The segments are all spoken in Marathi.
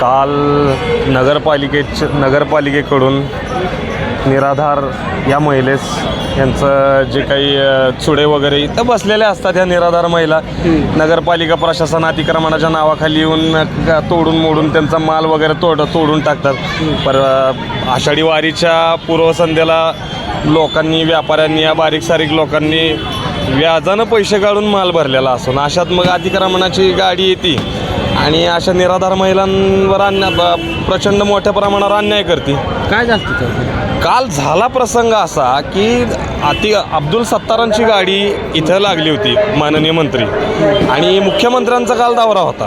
काल नगरपालिकेच नगरपालिकेकडून निराधार या महिलेस यांचं जे काही चुडे वगैरे इथं बसलेल्या असतात ह्या निराधार महिला नगरपालिका प्रशासन अतिक्रमणाच्या नावाखाली येऊन तोडून मोडून त्यांचा माल वगैरे तोड तोडून टाकतात. पर आषाढी वारीच्या पूर्वसंध्येला लोकांनी व्यापाऱ्यांनी या बारीक सारीक लोकांनी व्याजानं पैसे काढून माल भरलेला असून अशात मग अतिक्रमणाची गाडी येते आणि अशा निराधार महिलांवर अन्याय ब- प्रचंड मोठ्या प्रमाणावर अन्याय करते. काय जास्त काल झाला प्रसंग असा की अति अब्दुल सत्तारांची गाडी इथं लागली होती माननीय मंत्री. आणि मुख्यमंत्र्यांचा काल दौरा होता.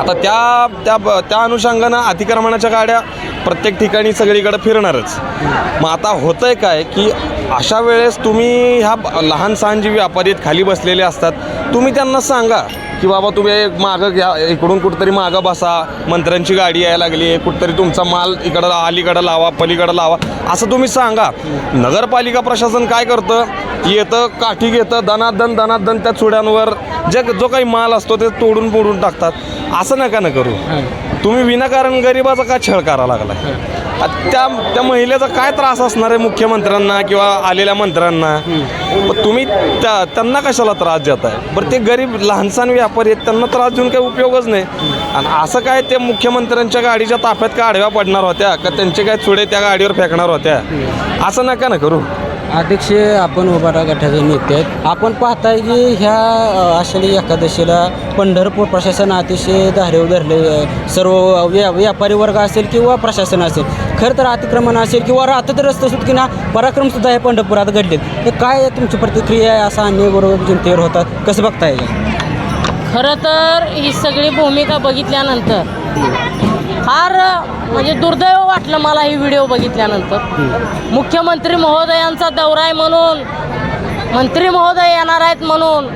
आता त्या त्या त्या अनुषंगानं अतिक्रमणाच्या गाड्या प्रत्येक ठिकाणी सगळीकडे फिरणारच. मग आता होतंय काय की अशा वेळेस तुम्ही ह्या लहान सहान जी व्यापारी आहेत, खाली बसलेले असतात तुम्ही त्यांना सांगा की बाबा तुम्ही मागं घ्या इकडून कुठंतरी मागं बसा मंत्र्यांची गाडी यायला लागली आहे कुठंतरी तुमचा माल इकडं अलीकडं लावा पलीकडं लावा असं तुम्ही सांगा. नगरपालिका प्रशासन काय करतं? येतं काठी घेतं दनादन दनादन त्या चुड्यांवर जे जो काही माल असतो ते तोडून मोडून टाकतात. असं नका ना करू. तुम्ही विनाकारण गरिबाचा का छळ करा लागला त्या त्या महिलेचा काय त्रास असणार आहे मुख्यमंत्र्यांना किंवा आलेल्या मंत्र्यांना? मग तुम्ही त्या त्यांना कशाला त्रास देताय? बरं ते गरीब लहानसहान व्यापारी आहेत त्यांना त्रास देऊन काही उपयोगच नाही. आणि असं काय ते मुख्यमंत्र्यांच्या गाडीच्या ताफ्यात का आडव्या पडणार होत्या? का त्यांचे काय चुडे त्या गाडीवर फेकणार होत्या? असं नका ना करू. अध्यक्ष आपण उभारा गटाचे नेते आहेत. आपण पाहताय की ह्या आषाढी एकादशीला पंढरपूर प्रशासन अतिशय धारेव धरले सर्व व्या व्यापारी वर्ग असेल किंवा प्रशासन असेल खरं तर अतिक्रमण असेल किंवा राहतं तर रस्ते सुटकी ना पराक्रमसुद्धा हे पंढरपुरात घडलेत. तर काय तुमची प्रतिक्रिया आहे असा अन्य बरोबर जनतेवर होतात कसं बघताय? खरं तर ही सगळी भूमिका बघितल्यानंतर फार म्हणजे दुर्दैव वाटलं मला ही व्हिडिओ बघितल्यानंतर. मुख्यमंत्री महोदयांचा दौरा आहे म्हणून मंत्री महोदय येणार आहेत म्हणून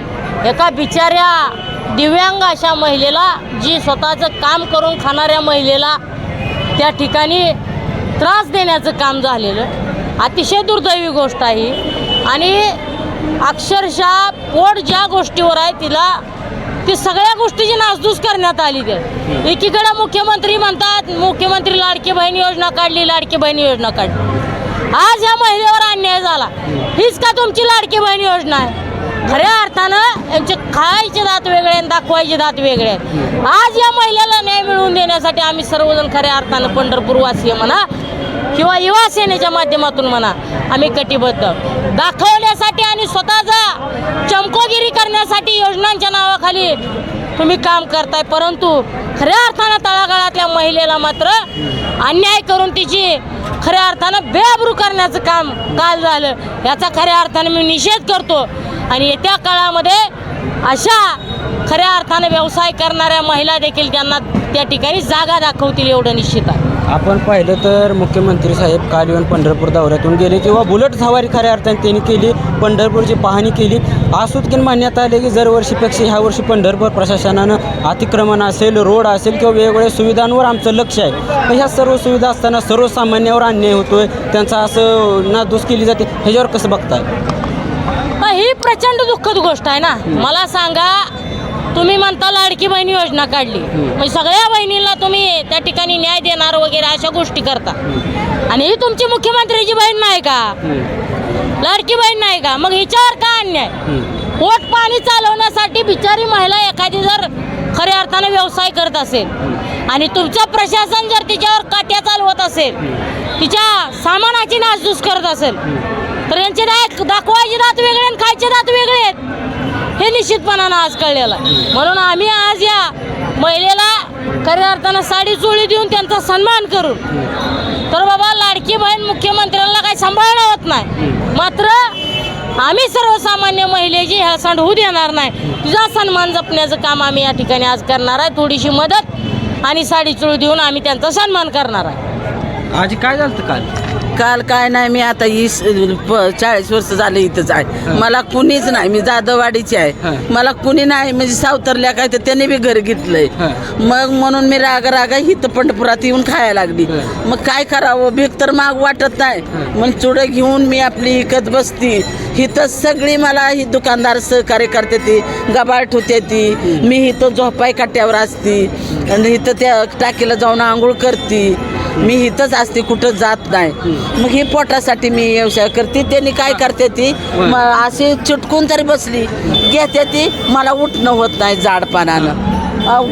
एका बिचाऱ्या दिव्यांग अशा महिलेला जी स्वतःचं काम करून खाणाऱ्या महिलेला त्या ठिकाणी त्रास देण्याचं काम झालेलं अतिशय दुर्दैवी गोष्ट आहे आणि अक्षरशः पोट ज्या गोष्टीवर आहे तिला ती सगळ्या गोष्टीची नासधूस करण्यात आली ते. एकीकडे मुख्यमंत्री म्हणतात मुख्यमंत्री लाडकी बहीण योजना काढली लाडकी बहीण योजना काढली. आज या महिलेवर अन्याय झाला. हीच का तुमची लाडकी बहीण योजना आहे? खऱ्या अर्थानं यांचे खायचे दात वेगळे आणि दाखवायचे दात वेगळे आहेत. आज या महिलेला न्याय मिळवून देण्यासाठी आम्ही सर्वजण खऱ्या अर्थानं पंढरपूरवासीय म्हणा किंवा युवा सेनेच्या माध्यमातून म्हणा आम्ही कटिबद्ध. दाखवण्यासाठी आणि स्वतःचा चमकोगिरी करण्यासाठी योजनांच्या नावाखाली तुम्ही काम करताय. परंतु खऱ्या अर्थानं तळागाळातल्या महिलेला मात्र अन्याय करून तिची खऱ्या अर्थानं बेअब्रू करण्याचं काम काल झालं. याचा खऱ्या अर्थानं मी निषेध करतो. आणि येत्या काळामध्ये अशा खऱ्या अर्थानं व्यवसाय करणाऱ्या महिला देखील त्यांना त्या ठिकाणी जागा दाखवतील एवढं निश्चित आहे. आपण पाहिलं तर मुख्यमंत्री साहेब काल येऊन पंढरपूर दौऱ्यातून गेले किंवा बुलेट सवारी खऱ्या अर्थाने त्यांनी केली पंढरपूरची पाहणी केली. आसूतकीन मान्यता आले की दरवर्षीपेक्षा ह्या वर्षी पंढरपूर प्रशासनानं अतिक्रमण असेल रोड असेल किंवा वेगवेगळ्या सुविधांवर आमचं लक्ष आहे. ह्या सर्व सुविधा असताना सर्वसामान्यावर अन्याय होतोय. त्यांचा असं नादूस केली जाते. ह्याच्यावर कसं बघताय? ही प्रचंड दुःखद गोष्ट आहे ना. मला सांगा तुम्ही म्हणता लाडकी बहीण योजना काढली. म्हणजे सगळ्या बहिणींना तुम्ही त्या ठिकाणी न्याय देणार वगैरे अशा गोष्टी करता. आणि ही तुमची मुख्यमंत्रीची बहीण नाही का? लाडकी बहीण नाही का? मग हिच्यावर का अन्याय? पोट पाणी चालवण्यासाठी बिचारी महिला एखादी जर खऱ्या अर्थाने व्यवसाय करत असेल आणि तुमचं प्रशासन जर तिच्यावर काट्या चालवत असेल तिच्या सामानाची नासधूस करत असेल तर यांचे दात दाखवायचे दात वेगळे आणि खायचे दात वेगळे आहेत. हे निश्चितपणानं आज कळलेलं आहे. म्हणून आम्ही आज या महिलेला खऱ्या अर्थानं साडी चोळी देऊन त्यांचा सन्मान करून तर बाबा लाडकी बहीण मुख्यमंत्र्यांना काही सांभाळणं होत नाही. मात्र आम्ही सर्वसामान्य महिलेची ह्या सण होऊ देणार नाही. तुझा सन्मान जपण्याचं काम आम्ही या ठिकाणी आज करणार आहे. थोडीशी मदत आणि साडी चोळी देऊन आम्ही त्यांचा सन्मान करणार आहे. आज काय झालं काल? काल काय नाही मी आता वीस प- चाळीस वर्ष झाले इथंच आहे. मला कुणीच नाही मी जाधववाडीची आहे. हा. मला कुणी नाही म्हणजे सावतरल्या काय तर त्याने बी घर घेतलंय. हा. मग म्हणून मी रागा रागा इथं पंढरपुरात येऊन खायला लागली. हा. मग काय करावं? भीक तर माग वाटत नाही. मग चुडं घेऊन मी आपली इकत बसती. इथं सगळी मला ही दुकानदार सहकार्य करते ती गबाळ ठेवते ती. मी इथं झोपाय काट्यावर असती. आणि इथं त्या टाकीला जाऊन आंघोळ करते. मी इथंच असते कुठं जात नाही. मग ही पोटासाठी मी व्यवसाय करते. त्यांनी काय करते ती? म- अशी चिटकून तरी बसली घेते ती मला उठणं होत नाही जाडपानानं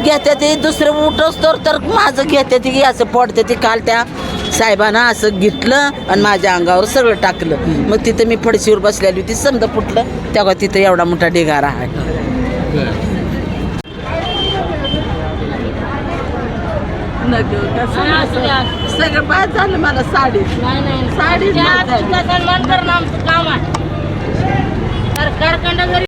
घेते ती दुसरं उठच तर तर माझं घेते ती असं पडते ती काल त्या साहेबांना असं घेतलं आणि माझ्या अंगावर सगळं टाकलं. मग तिथं मी फडशीवर बसलेली होती समजा फुटलं तेव्हा तिथं एवढा मोठा ढिगारा आहे. सगळं बाद झालं मला साडी नाही नाही. साडी काम आहे. सरकारकडं जरी